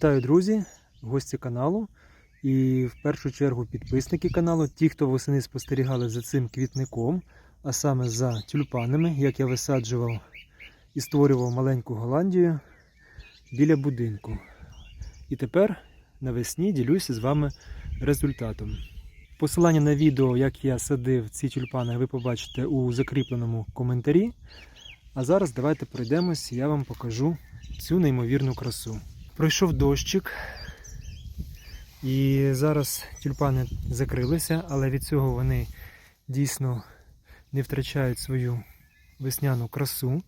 Вітаю, друзі, гості каналу і в першу чергу підписники каналу, ті, хто восени спостерігали за цим квітником, а саме за тюльпанами, як я висаджував і створював маленьку Голландію біля будинку. І тепер навесні ділюся з вами результатом. Посилання на відео, як я садив ці тюльпани, ви побачите у закріпленому коментарі. А зараз давайте пройдемось, я вам покажу цю неймовірну красу. Пройшов дощик, і зараз тюльпани закрилися, але від цього вони дійсно не втрачають свою весняну красу.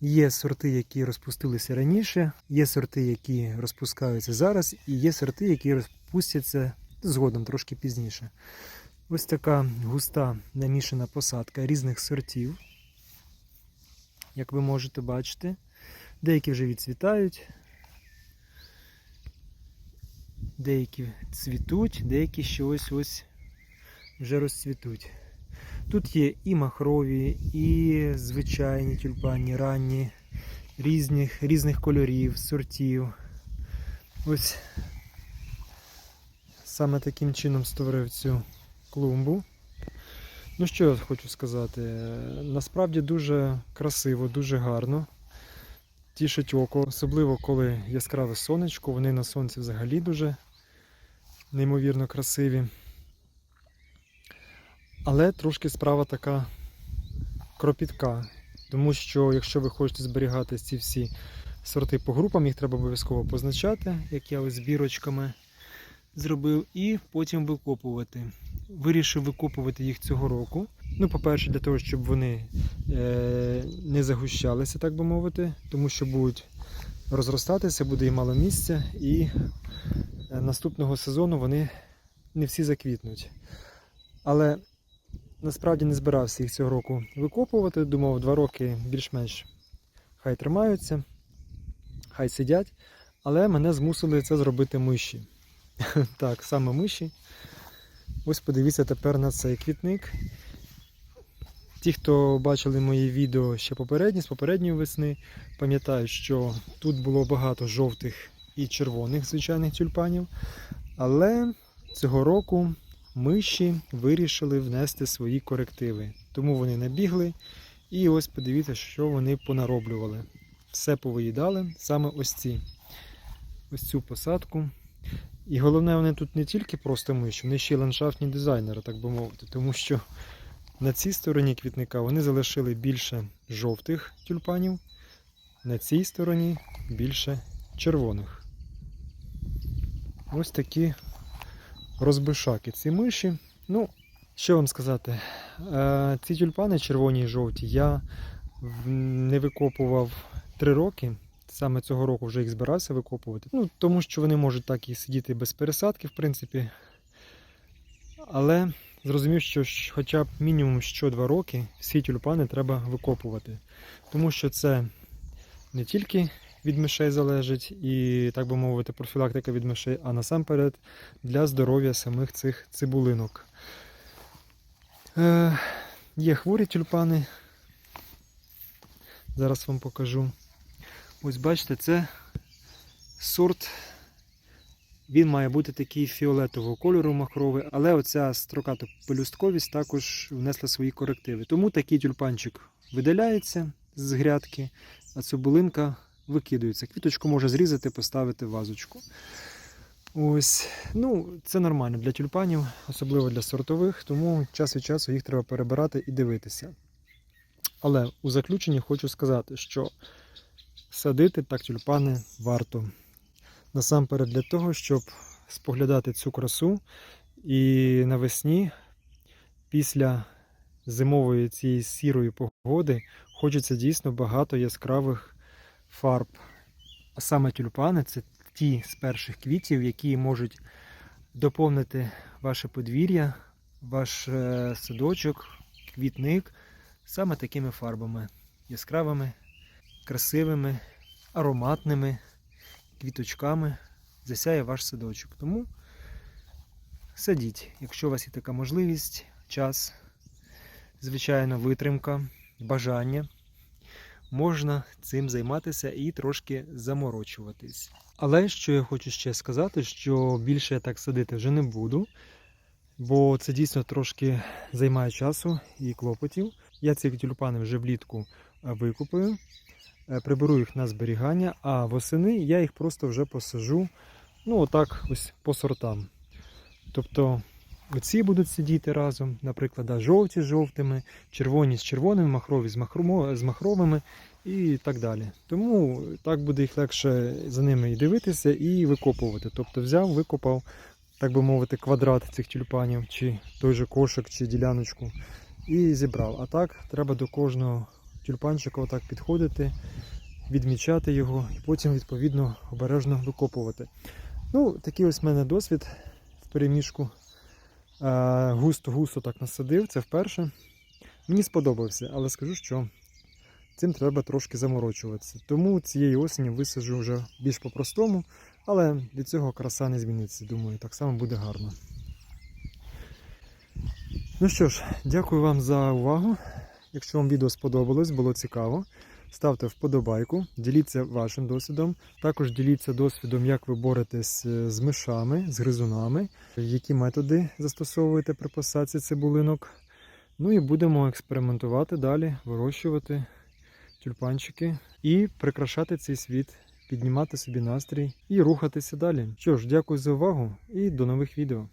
Є сорти, які розпустилися раніше, є сорти, які розпускаються зараз, і є сорти, які розпустяться згодом трошки пізніше. Ось така густа намішана посадка різних сортів, як ви можете бачити. Деякі вже відцвітають, деякі цвітуть, деякі ще ось вже розцвітуть. Тут є і махрові, і звичайні тюльпані, ранні, різних, різних кольорів, сортів. Ось саме таким чином створив цю клумбу. Ну що я хочу сказати? Насправді дуже красиво, дуже гарно. Тішить око, особливо коли яскраве сонечко, вони на сонці взагалі дуже неймовірно красиві. Але трошки справа така кропітка, тому що якщо ви хочете зберігати ці всі сорти по групам, їх треба обов'язково позначати, як я ось збірочками зробив, і потім викопувати. Вирішив викопувати їх цього року. Ну, по-перше, для того, щоб вони е, не загущалися, так би мовити, тому що будуть розростатися, буде і мало місця, і наступного сезону вони не всі заквітнуть. Але насправді не збирався їх цього року викопувати. Думав, два роки більш-менш хай тримаються, хай сидять. Але мене змусили це зробити миші. Так, саме миші. Ось подивіться тепер на цей квітник. Ті, хто бачили мої відео ще попередні, з попередньої весни, пам'ятають, що тут було багато жовтих і червоних звичайних тюльпанів. Але цього року миші вирішили внести свої корективи. Тому вони набігли. І ось подивіться, що вони понароблювали. Все повиїдали, саме ось ці. Ось цю посадку. І головне, вони тут не тільки просто миші, вони ще й ландшафтні дизайнери, так би мовити, тому що на цій стороні квітника вони залишили більше жовтих тюльпанів, на цій стороні більше червоних. Ось такі розбишаки ці миші. Ну, що вам сказати, Е, ці тюльпани червоні і жовті я не викопував 3 роки. Саме цього року вже їх збирався викопувати. Ну, тому що вони можуть так і сидіти без пересадки, в принципі. Але зрозумів, що хоча б мінімум що 2 роки всі тюльпани треба викопувати. Тому що це не тільки від мишей залежить і, так би мовити, профілактика від мишей, а насамперед для здоров'я самих цих цибулинок. Е, є хворі тюльпани. Зараз вам покажу. Ось бачите, це сорт. Він має бути такий фіолетового кольору махровий, але оця строката пелюстковість також внесла свої корективи. Тому такий тюльпанчик видаляється з грядки, а цибулинка викидується. Квіточку може зрізати, поставити в вазочку. Ось, ну, це нормально для тюльпанів, особливо для сортових, тому час від часу їх треба перебирати і дивитися. Але у заключенні хочу сказати, що садити так тюльпани варто. Насамперед для того, щоб споглядати цю красу і навесні, після зимової цієї сірої погоди, хочеться дійсно багато яскравих фарб. А саме тюльпани це ті з перших квітів, які можуть доповнити ваше подвір'я, ваш е, садочок, квітник саме такими фарбами яскравими, красивими, ароматними квіточками засяє ваш садочок. Тому садіть, якщо у вас є така можливість, час, звичайно, витримка, бажання. Можна цим займатися і трошки заморочуватись. Але що я хочу ще сказати, що більше я так садити вже не буду, бо це дійсно трошки займає часу і клопотів. Я ці тюльпани вже влітку е, викупую, е, приберу їх на зберігання, а восени я їх просто вже посажу, ну отак ось по сортам. Тобто оці будуть сидіти разом, наприклад, жовті з жовтими, червоні з червоними, махрові з, з махровими і так далі. Тому так буде їх легше за ними і дивитися, і викопувати. Тобто взяв, викопав, так би мовити, квадрат цих тюльпанів, чи той же кошик, чи діляночку, і зібрав. А так треба до кожного тюльпанчика отак підходити, відмічати його і потім, відповідно, обережно викопувати. Ну, такий ось в мене досвід в переміжку. Е, Густо-густо так насадив, це вперше. Мені сподобався, але скажу, що цим треба трошки заморочуватися. Тому цієї осені висаджу вже більш по-простому, але від цього краса не зміниться. Думаю, так само буде гарно. Ну що ж, дякую вам за увагу. Якщо вам відео сподобалось, було цікаво, ставте вподобайку, діліться вашим досвідом. Також діліться досвідом, як ви боретесь е, з мишами, з гризунами, які методи застосовуєте при посадці цибулинок. Ну і будемо експериментувати далі, вирощувати тюльпанчики і прикрашати цей світ, піднімати собі настрій і рухатися далі. Що ж, дякую за увагу і до нових відео.